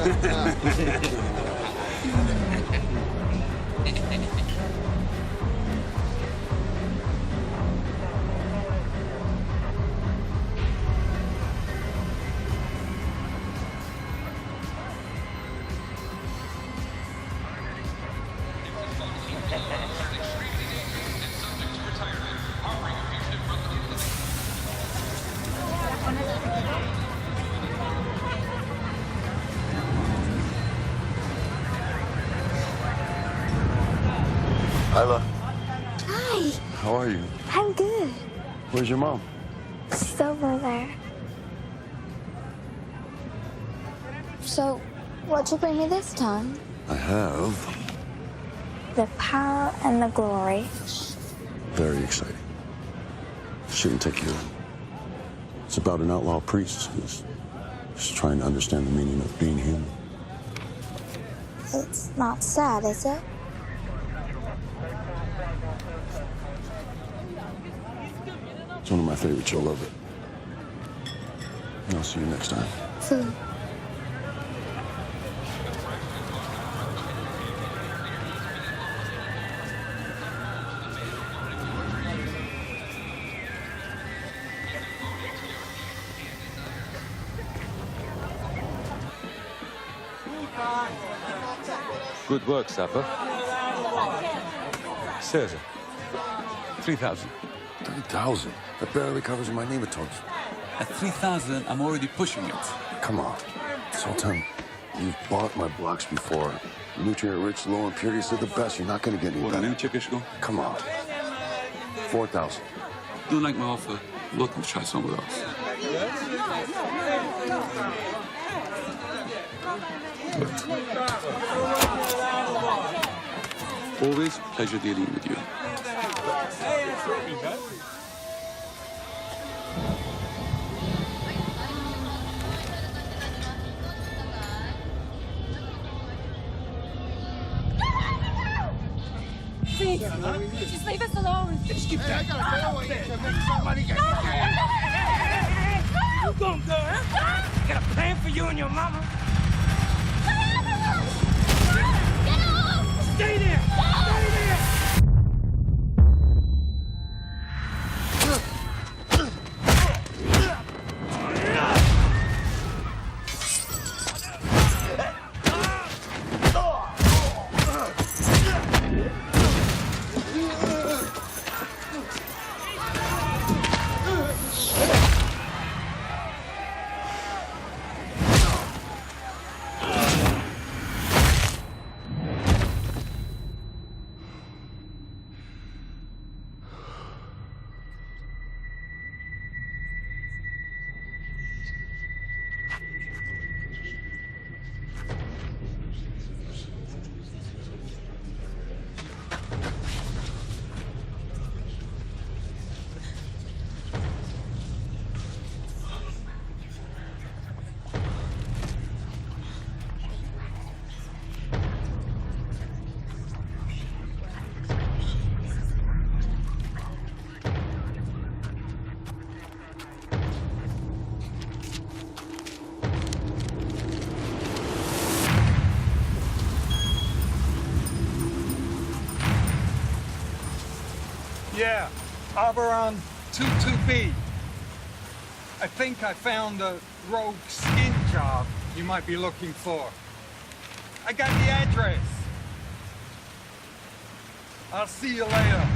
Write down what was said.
Ha ha ha. Isla, Hi, how are you? I'm good. Where's your mom? She's over there. So, what'd you bring me this time? I have. The power and the glory. Very exciting. Shouldn't take you long. It's about an outlaw priest who's just trying to understand the meaning of being human. It's not sad, is it? It's one of my favorites. You'll love it. I'll see you next time. See. Good work, Sapper. Caesar. 3,000. 3,000? That barely covers my nematodes. At 3,000, I'm already pushing it. Come on. Sultan, you've bought my blocks before. Nutrient rich, low impurities, they're the best. You're not going to get any better. Come on. 4,000. Don't like my offer. Looking to try somewhere else. Always pleasure dealing with you. Please, just leave us alone. Just keep that guy away. You gonna go, huh? Got a plan for you and your mama? Yeah, Oberon 22B. I think I found a rogue skin job you might be looking for. I got the address. I'll see you later.